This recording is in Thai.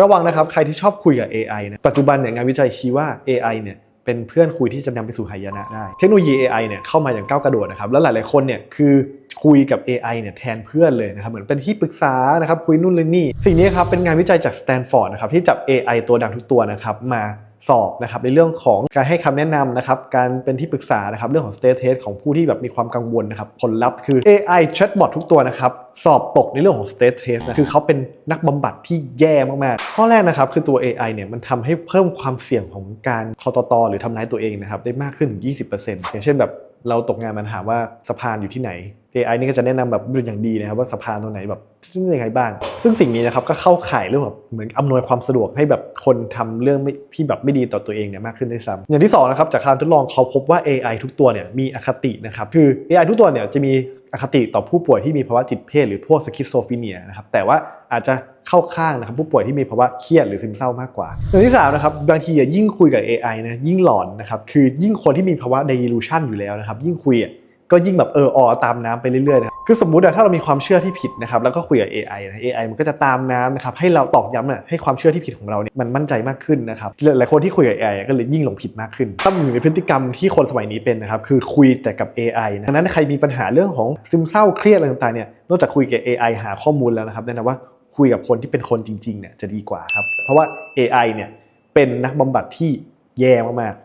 ระวังนะครับใครที่ชอบคุยกับ AI นะปัจจุบันเนี่ยงานวิจัยชี้ว่า AI เนี่ยเป็นเพื่อนคุยที่จะนำไปสู่หายนะได้ เทคโนโลยี AI เนี่ยเข้ามาอย่างก้าวกระโดดนะครับแล้วหลายๆคนเนี่ยคือคุยกับ AI เนี่ยแทนเพื่อนเลยนะครับเหมือนเป็นที่ปรึกษานะครับคุยนู่นเลยนี่ สิ่งนี้ครับเป็นงานวิจัยจากสแตนฟอร์ดนะครับที่จับ AI ตัวดังทุกตัวนะครับมา สอบนะครับในเรื่องของการให้คำแนะนำนะครับการเป็นที่ปรึกษานะครับเรื่องของ state test ของผู้ที่แบบมีความกังวลนะครับผลลัพธ์คือ AI chatbot ทุกตัวนะครับสอบตกในเรื่องของ state test นะคือเขาเป็นนักบำบัดที่แย่มากๆ ข้อแรกนะครับคือตัว AI เนี่ยมันทำให้เพิ่มความเสี่ยงของการคอตตหรือทำร้ายตัวเองนะครับได้มากขึ้นถึง20%อย่างเช่นแบบ เราตกงานมันถามว่าสะพานอยู่ที่ไหน AI นี่ก็จะแนะนำแบบเป็นอย่างดีนะครับว่าสะพานตรงไหนแบบยังไงบ้าง ซึ่งสิ่งนี้นะครับก็เข้าข่ายเรื่องแบบเหมือนอำนวยความสะดวกให้แบบคนทำเรื่องที่แบบไม่ดีต่อตัวเองเนี่ยมากขึ้นได้ซ้ำอย่างที่สองนะครับจากการทดลองเขาพบว่า AI ทุกตัวเนี่ยมีอคตินะครับคือ AI ทุกตัวเนี่ยจะมีอคติต่อผู้ป่วยที่มีภาวะจิตเภทหรือพวกสคิสโซฟีเนียนะครับแต่ว่าอาจจะ เข้าข้างนะครับผู้ป่วยที่มีภาวะเครียดหรือซึมเศร้ามากกว่าอย่างที่สามนะครับบางทียิ่งคุยกับ AI นะยิ่งหลอนนะครับคือยิ่งคนที่มีภาวะ delusion อยู่แล้วนะครับยิ่งคุยก็ยิ่งแบบเออออตามน้ำไปเรื่อยๆนะคือสมมุติอะถ้าเรามีความเชื่อที่ผิดนะครับแล้วก็คุยกับ AI นะ AI มันก็จะตามน้ำนะครับให้เราตอกย้ำน่ะให้ความเชื่อที่ผิดของเราเนี่ยมันมั่นใจมากขึ้นนะครับหลายๆคนที่คุยกับ AI ก็เลยยิ่งหลงผิดมากขึ้นถ้าอยู่ในพฤติกรรมที่คนสมัยนี้เป็นนะครับคือคุยแต่กับ AI นะนั้นใครมีปัญหาเรื่องของซึมเศร้าเครียดอะไรต่างๆเนี่ยนอกจากคุยกับ AI หาข้อมูลแล้วนะครับแนะนำว่า คุยกับคนที่เป็นคนจริงๆเนี่ยจะดีกว่าครับ เพราะว่า AI เนี่ยเป็นนักบำบัดที่แย่มากๆ